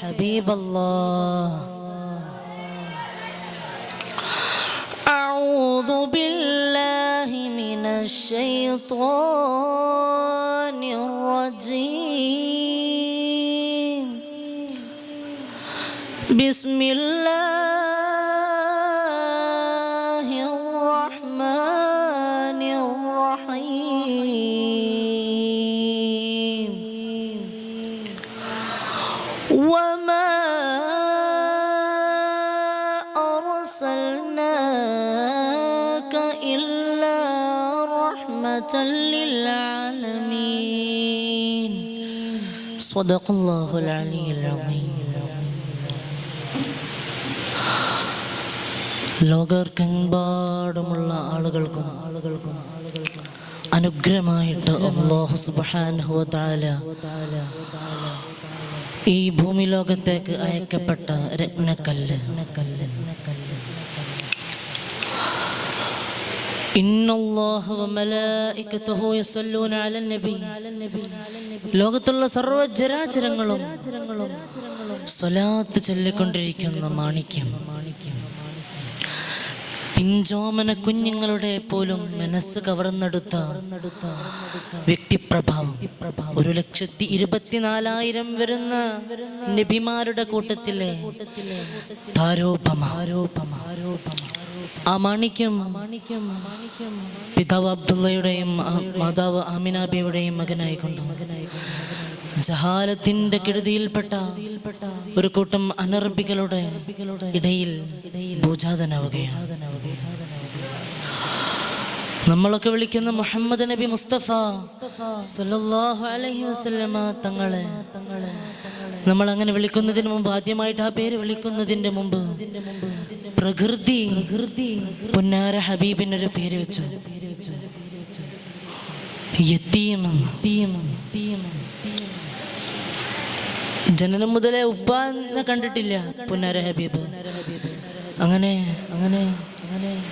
حبيب الله. أعوذ بالله من الشيطان الرجيم. بسم الله للعالمين صدق الله العلي العظيم ലോകർക്കെമ്പാടുമുള്ള ആളുകൾക്കും ആളുകൾക്കും അനുഗ്രഹമായിട്ട് അള്ളാഹു സുബ്ഹാനഹു താല ഈ ഭൂമി ലോകത്തേക്ക് അയക്കപ്പെട്ട രത്നക്കല്ല് ലോകത്തുള്ള സർവജരാചരങ്ങളും മാണിക്യം. പിഞ്ചോമന കുഞ്ഞുങ്ങളുടെ പോലും മനസ്സ് കവർന്നെടുത്ത വ്യക്തിപ്രഭാവം. ഒരു ലക്ഷത്തി ഇരുപത്തിനാലായിരം വരുന്ന നബിമാരുടെ കൂട്ടത്തിലെ താരോപമ. പിതാവ് അബ്ദുള്ളയുടെയും മാതാവ് ആമിനാബിയുടെയും മകനായിക്കൊണ്ട് ജഹാലത്തിന്റെ കെടുതിയിൽപ്പെട്ട ഒരു കൂട്ടം അനർബികളുടെ ഇടയിൽ ഭൂജാതനാവുകയാണ്. നമ്മളൊക്കെ വിളിക്കുന്ന മുഹമ്മദ് നബി മുസ്തഫ സല്ലല്ലാഹു അലൈഹി വസല്ലമ തങ്ങളെ. നമ്മൾ അങ്ങനെ വിളിക്കുന്നതിന് മുമ്പ് ആദ്യമായിട്ട് ആ പേര് വിളിക്കുന്നതിന്റെ മുമ്പ് പ്രകൃതി പുന്നാര ഹബീബിനൊരു പേര് വെച്ചു. ജനനം മുതലേ ഉപ്പാനെ കണ്ടിട്ടില്ല പുന്നാര ഹബീബ്. അങ്ങനെ അങ്ങനെ.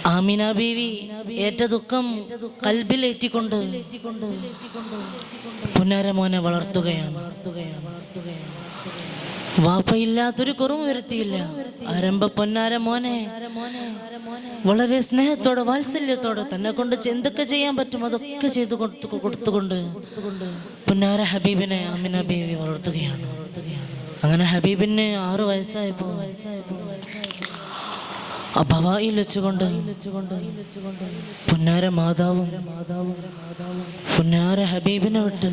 ആമിന ബീവി. ഏറ്റ ദുഃഖം കൽബിലേറ്റിക്കൊണ്ട് പുനരമോനെ വളർത്തുകയാണ്. വാപ്പയില്ലാത്തൊരു കുറവ് വരുത്തിയില്ല. ആരംഭ പൊന്നാര മോനെ വളരെ സ്നേഹത്തോടെ വാത്സല്യത്തോടെ തന്നെ കൊണ്ട് എന്തൊക്കെ ചെയ്യാൻ പറ്റും അതൊക്കെ ചെയ്ത് കൊടുത്തു കൊടുത്തുകൊണ്ട് പുന്നാര ഹബീബിനെ ആമിന ബീവി വളർത്തുകയാണ്. അങ്ങനെ ഹബീബിന് ആറു വയസ്സായപ്പോ ആ ഭവായിൽ വെച്ചുകൊണ്ട് പുന്നാര മാതാവും പുന്നാര ഹബീബിനെ വിട്ട്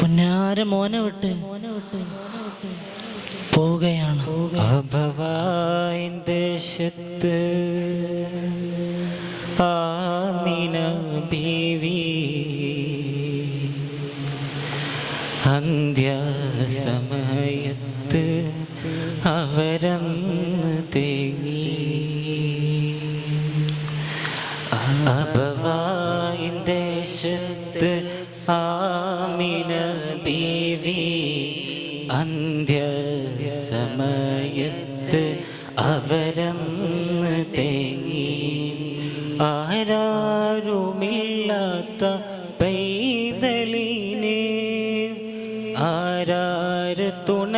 പുന്നാര മോനെ വിട്ട് പോവുകയാണ്. ദേശത്ത് അന്ത്യസമയത്ത് അവരന്ന് തേങ്ങി. അഭവായിൻ ദേശത്ത് ആമിന ബീവി. അന്ത്യസമയത്ത് അവരന്ന് തേങ്ങി. ആരാരുമില്ലാത്ത പൈതലിനെ ആരാര് തുണയേകും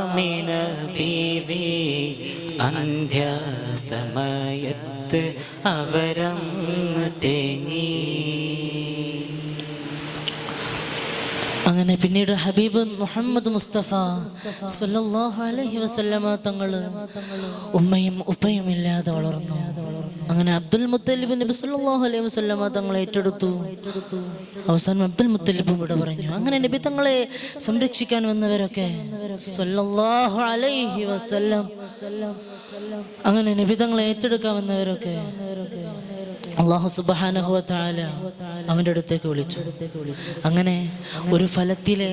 ആമിന ബീവി അന്ത്യസമയത്ത് അവരം തേങ്ങി. അങ്ങനെ പിന്നീട് ഹബീബ് മുഹമ്മദ് മുസ്തഫ സല്ലല്ലാഹു അലൈഹി വസല്ലമ തങ്ങൾ ഉമ്മയും ഉപ്പയും ഇല്ലാതെ വളർന്നു. അങ്ങനെ അബ്ദുൽ മുത്തലിബ് നബി സല്ലല്ലാഹു അലൈഹി വസല്ലം തങ്ങളെ ഏറ്റെടുത്തു. അവസാനം അബ്ദുൽ മുത്തലിബ് ഇവിടെ പറഞ്ഞു. അങ്ങനെ നബി തങ്ങളെ സംരക്ഷിക്കാൻ വന്നവരൊക്കെ സല്ലല്ലാഹു അലൈഹി വസല്ലം. അങ്ങനെ നബി തങ്ങളെ ഏറ്റെടുക്കാൻ വന്നവരൊക്കെ അള്ളാഹു സുബാനഹു താല അവന്റെ അടുത്തേക്ക് വിളിച്ചു. അങ്ങനെ ഒരു ഫലത്തിലെ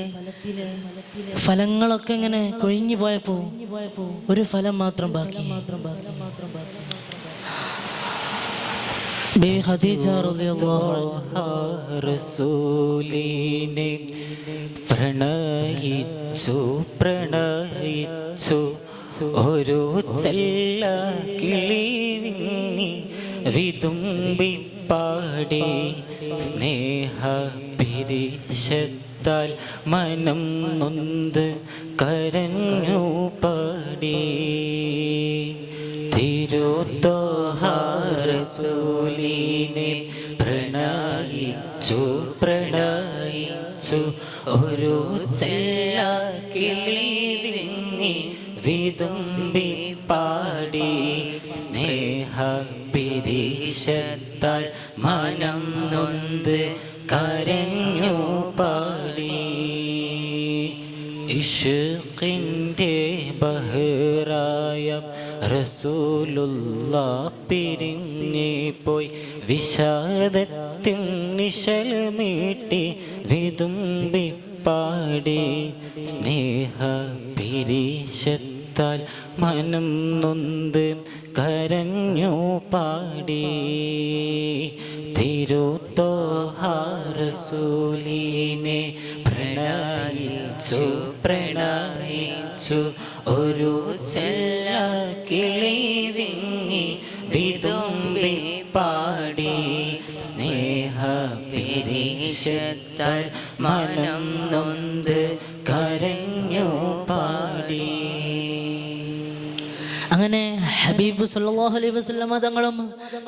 ഫലങ്ങളൊക്കെ ഇങ്ങനെ കൊഴിഞ്ഞു പോയപ്പോ ഒരു ഫലം മാത്രം ബാക്കി. റസൂലിനെ പ്രണയിച്ചു പ്രണയിച്ചു. ഒരു ചെല്ല കിളിവിങ്ങി വിതുമ്പി പാടി. സ്നേഹ പിരിശത്താൽ മനം നൊന്ത് കരഞ്ഞു പാടി. തിരുത്തോഹാരസൂലിനെ പ്രണയിച്ചു പ്രണയിച്ചു ഒരു ചെല്ല കിളി വിതുമ്പി പാടി. സ്നേഹ പിരീശത്താൽ മനം നൊന്ത് കരഞ്ഞു പാടി. ഇഷ്കിന്റെ ബഹറായ റസൂലുള്ള പിരിഞ്ഞേ പോയി. വിഷാദത്തിൻ നിശലമീട്ടി മീട്ടി പാടി സ്നേഹ പിരീശത്താൽ മനം നൊന്ത് കരഞ്ഞു പാടി. തിരുത്തോഹാരസൂലിനെ പ്രണയിച്ചു പ്രണയിച്ചു. ഒരു ചെല്ല കിളി വിങ്ങി വിതുമ്പി പിരീശത്താൽ മനം നൊന്ത് കരഞ്ഞു പാടി. അങ്ങനെ ഹബീബ് സല്ലല്ലാഹു അലൈഹി വസല്ലമ തങ്ങളും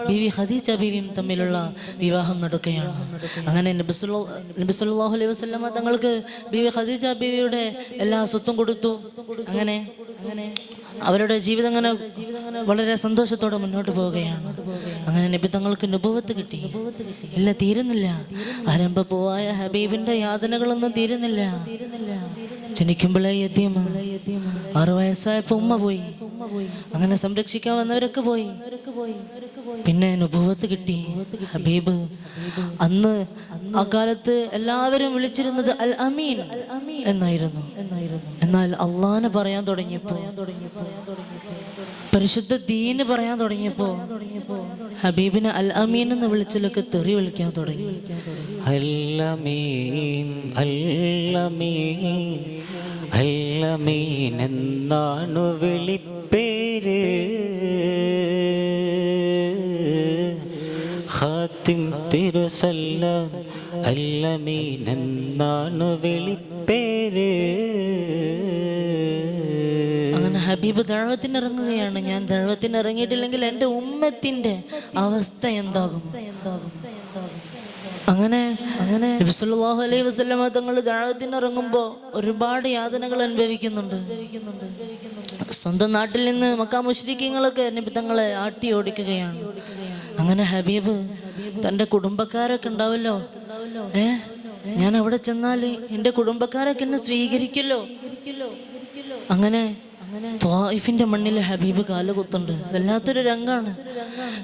ബിവി ഖദീജ ബിവിയും തമ്മിലുള്ള വിവാഹം നടക്കുകയാണ്. അങ്ങനെ നബി സല്ലല്ലാഹു അലൈഹി വസല്ലമ തങ്ങൾക്ക് ബിവി ഖദീജ ബിവിയുടെ എല്ലാ സ്വത്തും കൊടുത്തു. അങ്ങനെ അവരുടെ ജീവിതം അങ്ങനെ വളരെ സന്തോഷത്തോടെ മുന്നോട്ട് പോവുകയാണ്. അങ്ങനെ നിബിധങ്ങൾക്ക് നുപവത്ത് കിട്ടി. ഇല്ല തീരുന്നില്ല. ആരംഭ പോവായ ഹബീബിന്റെ യാതനകളൊന്നും തീരുന്നില്ല. ജനിക്കുമ്പോഴേ എത്തിയമ്മ. ആറു വയസ്സായപ്പോ ഉമ്മ പോയി. അങ്ങനെ സംരക്ഷിക്കാൻ വന്നവരൊക്കെ പോയി. പിന്നെ അനുഭവത്ത് കിട്ടി. ഹബീബ് അന്ന് ആ കാലത്ത് എല്ലാവരും വിളിച്ചിരുന്നത് അൽ അമീൻ എന്നായിരുന്നു. എന്നാൽ അള്ളാനെ പറയാൻ തുടങ്ങിയപ്പോ പരിശുദ്ധ ദീന് പറയാൻ തുടങ്ങിയപ്പോ ഹബീബിനെ അൽ അമീൻ എന്ന് വിളിച്ചിലൊക്കെ തെറി വിളിക്കാൻ തുടങ്ങി. അല്ലമീൻ എന്നാണു വിളിപ്പേര്. തിരുസല്ല അല്ലമീനെന്നാണ് വിളിപ്പേര്. അങ്ങനെ ഹബീബ് ദഴവത്തിന് ഇറങ്ങുകയാണ് ഞാൻ ദഴവത്തിന് ഇറങ്ങിയിട്ടില്ലെങ്കിൽ എന്റെ ഉമ്മത്തിന്റെ അവസ്ഥ എന്താകും? അങ്ങനെ അങ്ങനെ അലൈഹി വസല്ലം തങ്ങൾ ദഴവത്തിനിറങ്ങുമ്പോൾ ഒരുപാട് യാതനകൾ അനുഭവിക്കുന്നുണ്ട്. സ്വന്തം നാട്ടിൽ നിന്ന് മക്കാ മുശ്രിക്കങ്ങളൊക്കെ നബി തങ്ങളെ ആട്ടി ഓടിക്കുകയാണ്. അങ്ങനെ ഹബീബ് തന്റെ കുടുംബക്കാരൊക്കെ ഉണ്ടാവല്ലോ? ഏ? ഞാൻ അവിടെ ചെന്നാൽ എന്റെ കുടുംബക്കാരൊക്കെ എന്നെ സ്വീകരിക്കല്ലോ അങ്ങനെ ത്വായിഫിന്റെ മണ്ണിൽ ഹബീബ് കാൽ കുത്തുണ്ട് വല്ലാത്തൊരു രംഗാണ്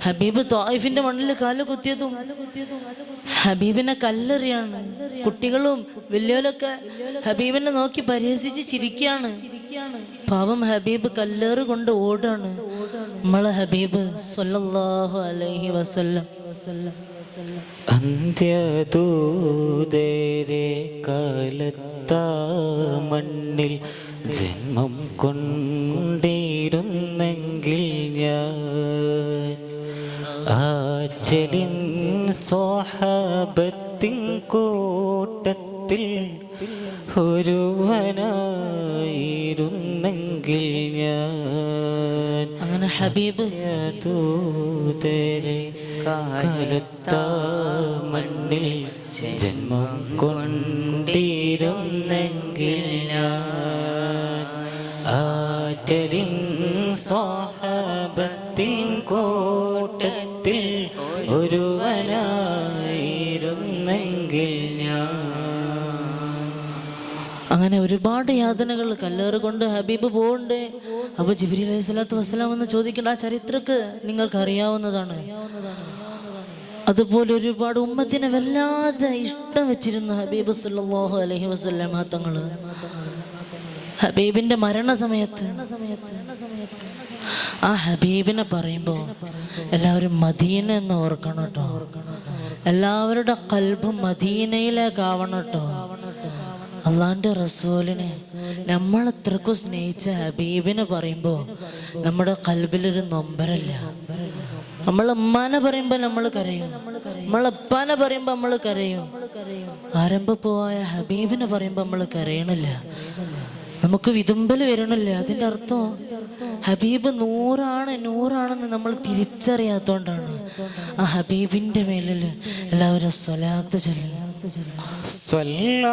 ഹബീബ് ത്വായിഫിന്റെ മണ്ണിൽ കാൽ കുത്തിയതും ഹബീബിനെ കല്ലെറിയാണ്. കുട്ടികളും വലിയവരൊക്കെ ഹബീബിനെ നോക്കി പരിഹസിച്ച് ചിരിക്കുകയാണ്. പാവം ഹബീബ് കല്ലേറ് കൊണ്ട് ഓടാണ്. നമ്മളെ ഹബീബ് സല്ലല്ലാഹു അലൈഹി വസല്ലം. അന്ത്യദൂതേരെ കാലത്താ മണ്ണിൽ ജന്മം കൊണ്ടിരുന്നെങ്കിൽ ഞാൻ ആറ്റലിൻ സ്വാഹബത്തിൻ കൂട്ടത്തിൽ ഒരുവനായിരുന്നെങ്കിൽ ഞാൻ അങ്ങനെ ഹബീബ് തൂതേ കാലത്ത മണ്ണിൽ ജന്മം കൊണ്ടിരുന്നെങ്കിൽ ഞാൻ സ്വാഹത്തിൻ സ്വാഹബത്തിൻ കൂട്ടത്തിൽ ഒരുവനായിരുന്നെങ്കിൽ അങ്ങനെ ഒരുപാട് യാതനകൾ കല്ലേറ് കൊണ്ട് ഹബീബ് പോകണ്ടേ അപ്പൊ ജിബിരി അലൈഹി സ്വലാത്തു വസ്സലാം എന്ന് ചോദിക്കേണ്ട ആ ചരിത്രക്ക് നിങ്ങൾക്ക് അറിയാവുന്നതാണ് അതുപോലെ ഒരുപാട് ഉമ്മത്തിനെ വല്ലാതെ ഇഷ്ടം വെച്ചിരുന്ന ഹബീബ് സല്ലല്ലാഹു അലഹി വസ്ലാം മാത്തങ്ങൾ ഹബീബിന്റെ മരണസമയത്ത് ആ ഹബീബിനെ പറയുമ്പോൾ എല്ലാവരും മദീന എന്ന് ഓർക്കണം കേട്ടോ. എല്ലാവരുടെ കൽബും മദീനയിലേക്കാവണം കേട്ടോ. അള്ളാന്റെ റസൂലിനെ നമ്മൾ അത്രക്കും സ്നേഹിച്ച ഹബീബിനെ പറയുമ്പോൾ നമ്മുടെ കൽബിലൊരു നൊമ്പരല്ല. നമ്മൾ ഉമ്മാനെ പറയുമ്പോൾ നമ്മൾ കരയും. നമ്മൾ അപ്പാനെ പറയുമ്പോൾ നമ്മൾ കരയും. ആരംഭ പോവായ ഹബീബിനെ പറയുമ്പോൾ നമ്മൾ കരയണില്ല. നമുക്ക് വിതുമ്പൽ വരണില്ല? അതിന്റെ അർത്ഥം ഹബീബ് നൂറാണ് നൂറാണെന്ന് നമ്മൾ തിരിച്ചറിയാത്തോണ്ടാണ്. ആ ഹബീബിന്റെ മേലിൽ എല്ലാവരും സ്വലാത്ത് ചൊല്ലി. صلى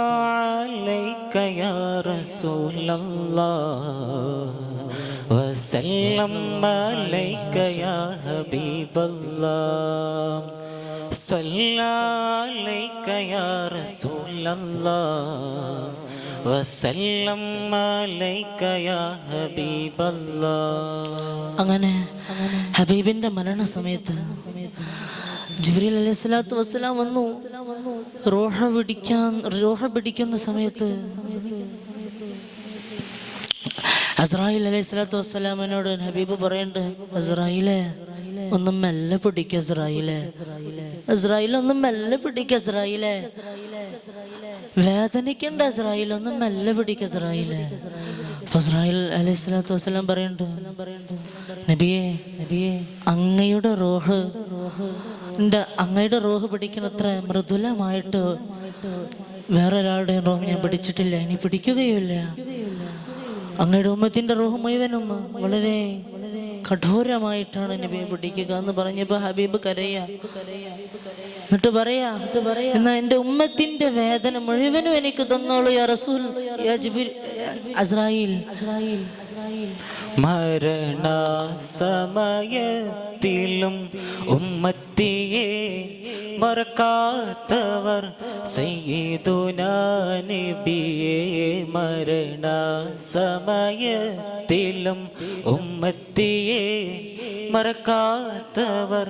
عليك يا رسول الله وسلم عليك يا حبيب الله صلى عليك يا رسول الله وسلم عليك يا حبيب الله അങ്ങനെ ഹബീബിന്റെ മരണസമയത്ത് ജിബ്രീൽ അലൈഹി സ്വലാത്തു വസ്സലാം വന്നു. റോഹ പിടിക്കാൻ റോഹ പിടിക്കുന്ന സമയത്ത് അസ്രായിൽ അലൈഹി സ്വലാത്തു വസ്സലാമിനോട് ഹബീബ് പറയണ്ട് അസ്രായിലെ ഒന്ന് മെല്ലെ പിടിക്ക അസ്രായിലെ. അസ്രായിൽ ഒന്ന് മെല്ലെ പിടിക്ക അസ്രായിലെ. വേദനിക്കണ്ട അസ്രായിൽ ഒന്ന് മെല്ലെ പിടിക്ക അസ്രായിലെ. അപ്പൊ അസ്രായിൽ അലൈഹി സ്വലാത്തു വസ്സലാം പറയുന്നുണ്ട് നബിയെ നബിയെ അങ്ങയുടെ റോഹ് എന്റെ അങ്ങയുടെ റോഹ് പിടിക്കണത്ര മൃദുലമായിട്ട് വേറെ ഒരാളുടെ റോഹ് ഞാൻ പിടിച്ചിട്ടില്ല. ഇനി പിടിക്കുകയില്ല അങ്ങയുടെ ഉമ്മത്തിന്റെ റോഹ് മുഴുവനും വളരെ കഠോരമായിട്ടാണ് നബിയെ പിടിക്കുക എന്ന് പറഞ്ഞപ്പോ ഹബീബ് കരയാ. എന്നിട്ട് പറയാ എന്നാ എന്റെ ഉമ്മത്തിന്റെ വേദന മുഴുവനും എനിക്ക് തന്നോളൂ റസൂൽ അസ്രായിൽ. മരണ സമയത്തിലും ഉമ്മത്തിയെ മറക്കാത്തവർ സയ്യിദുനാനബിയെ മരണ സമയത്തിലും ഉമ്മത്തിയെ മറക്കാത്തവർ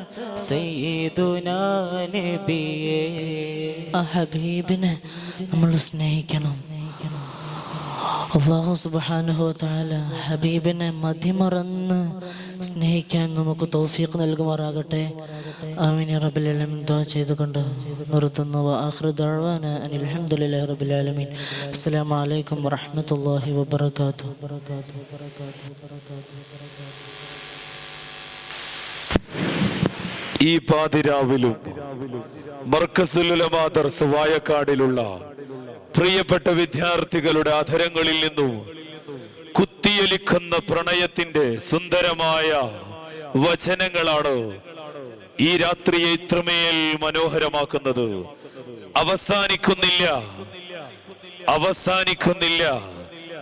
സയ്യിദുനാനബിയെ ഹബീബിനെ നമ്മൾ സ്നേഹിക്കണം. അള്ളാഹു സുബ്ഹാനഹു താല ഹബീബിനെ മതിമറന്ന് സ്നേഹിക്കാൻ നമുക്ക് തൗഫീഖ് നൽകുമാറാകട്ടെ. റബ്ബൽ ആലമീൻ. ദുആ ചെയ്തുകൊണ്ട് നിർത്തുന്നു. വആഖിറു ദഅവാന അനിൽ ഹംദുലില്ലാഹി റബ്ബിൽ ആലമീൻ. അസ്സലാമു അലൈക്കും വറഹ്മത്തുള്ളാഹി വബറകാതുഹു. ഈ പാതിരാവിലും മർക്കസുലുലമ ദർസ് വായക്കാടിലുള്ള പ്രിയപ്പെട്ട വിദ്യാർത്ഥികളുടെ അധരങ്ങളിൽ നിന്നും കുത്തിയൊലിക്കുന്ന പ്രണയത്തിന്റെ സുന്ദരമായ വചനങ്ങളാണ് ഈ രാത്രിയെ ഇത്രമേൽ മനോഹരമാക്കുന്നത്. അവസാനിക്കുന്നില്ല. അവസാനിക്കുന്നില്ല.